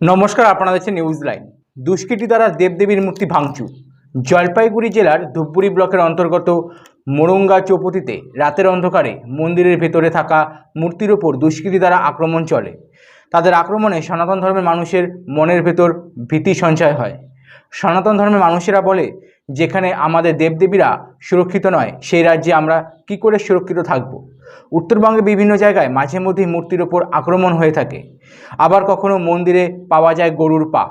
নমস্কার, আপনারা দেখছেন নিউজ লাইন দুষ্কৃতী দ্বারা দেবদেবীর মূর্তি ভাঙচুর। জলপাইগুড়ি জেলার ধূপগুড়ি ব্লকের অন্তর্গত মোরঙ্গা চৌপতিতে রাতের অন্ধকারে মন্দিরের ভেতরে থাকা মূর্তির ওপর দুষ্কৃতী দ্বারা আক্রমণ চলে। তাদের আক্রমণে সনাতন ধর্মের মানুষের মনের ভেতর ভীতি সঞ্চয় হয়। সনাতন ধর্মের মানুষেরা বলে, যেখানে আমাদের দেবদেবীরা সুরক্ষিত নয়, সেই রাজ্যে আমরা কি করে সুরক্ষিত থাকব? উত্তরবঙ্গে বিভিন্ন জায়গায় মাঝে মধ্যেই মূর্তির ওপর আক্রমণ হয়ে থাকে। আবার কখনো মন্দিরে পাওয়া যায় গরুর পা।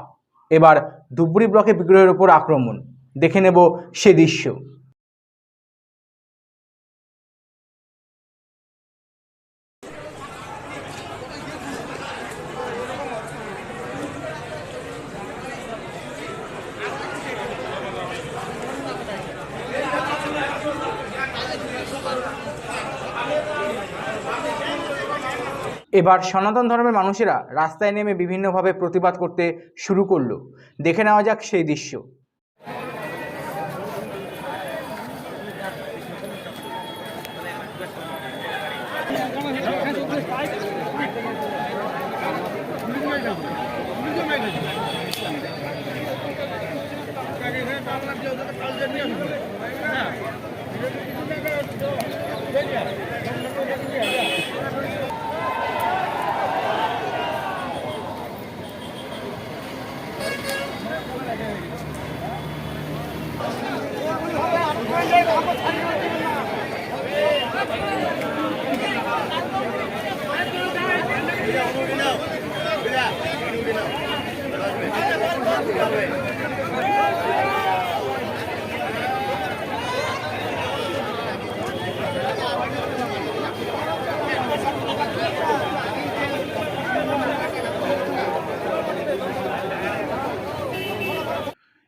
এবার ধুবড়ি ব্লকে বিগ্রহের ওপর আক্রমণ। দেখে নেব সে দৃশ্য। এবার সনাতন ধর্মের মানুষেরা রাস্তায় নেমে বিভিন্নভাবে প্রতিবাদ করতে শুরু করল। দেখে নেওয়া যাক সেই দৃশ্য।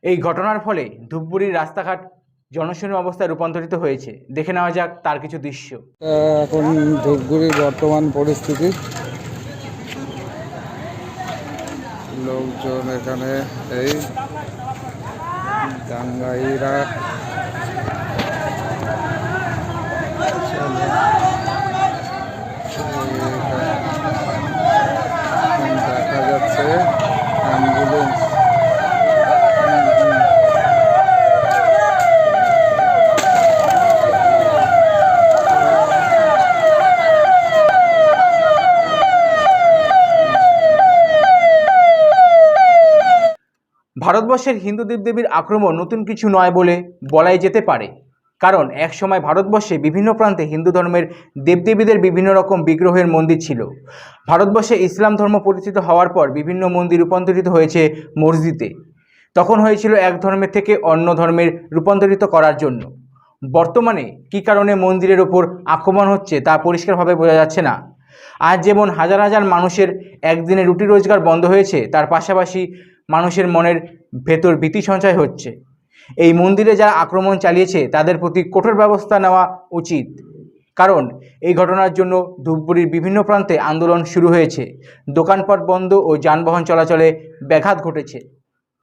এই ঘটনার ফলে ধূপগুড়ির রাস্তাঘাট জনশূন্য অবস্থায় রূপান্তরিত হয়েছে। দেখে নেওয়া যাক তার কিছু দৃশ্য। এখন ধূপগুড়ির বর্তমান পরিস্থিতি। লোকজন এখানে এই দাঙ্গাইরা চলে। এই দেখা যাচ্ছে অ্যাম্বুলেন্স ভারতবর্ষের হিন্দু দেবদেবীর আক্রমণ নতুন কিছু নয় বলে বলাই যেতে পারে। কারণ, একসময় ভারতবর্ষে বিভিন্ন প্রান্তে হিন্দু ধর্মের দেবদেবীদের বিভিন্ন রকম বিগ্রহের মন্দির ছিল। ভারতবর্ষে ইসলাম ধর্ম প্রতিষ্ঠিত হওয়ার পর বিভিন্ন মন্দির রূপান্তরিত হয়েছে মসজিদে। তখন হয়েছিল এক ধর্মের থেকে অন্য ধর্মের রূপান্তরিত করার জন্য। বর্তমানে কী কারণে মন্দিরের ওপর আক্রমণ হচ্ছে তা পরিষ্কারভাবে বোঝা যাচ্ছে না। আজ যেমন হাজার হাজার মানুষের একদিনে রুটি রোজগার বন্ধ হয়েছে, তার পাশাপাশি মানুষের মনের ভেতর ভীতি সঞ্চয় হচ্ছে। এই মন্দিরে যারা আক্রমণ চালিয়েছে, তাদের প্রতি কঠোর ব্যবস্থা নেওয়া উচিত। কারণ, এই ঘটনার জন্য ধূপগুড়ির বিভিন্ন প্রান্তে আন্দোলন শুরু হয়েছে। দোকানপাট বন্ধ ও যানবাহন চলাচলে ব্যাঘাত ঘটেছে।